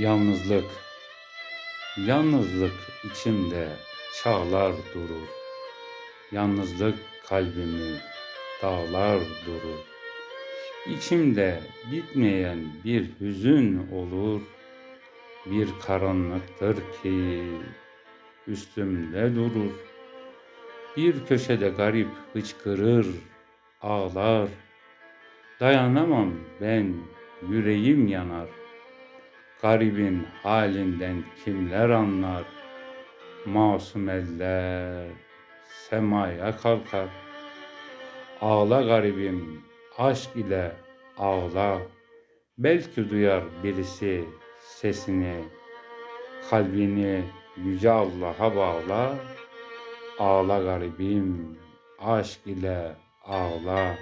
Yalnızlık, yalnızlık içimde çağlar durur. Yalnızlık kalbimi dağlar durur. İçimde bitmeyen bir hüzün olur. Bir karanlıktır ki üstümde durur. Bir köşede garip hıçkırır, ağlar. Dayanamam ben, yüreğim yanar. Garibin halinden kimler anlar? Masum eller semaya kalkar. Ağla garibim, aşk ile ağla. Belki duyar birisi sesini. Kalbini yüce Allah'a bağla. Ağla garibim, aşk ile ağla.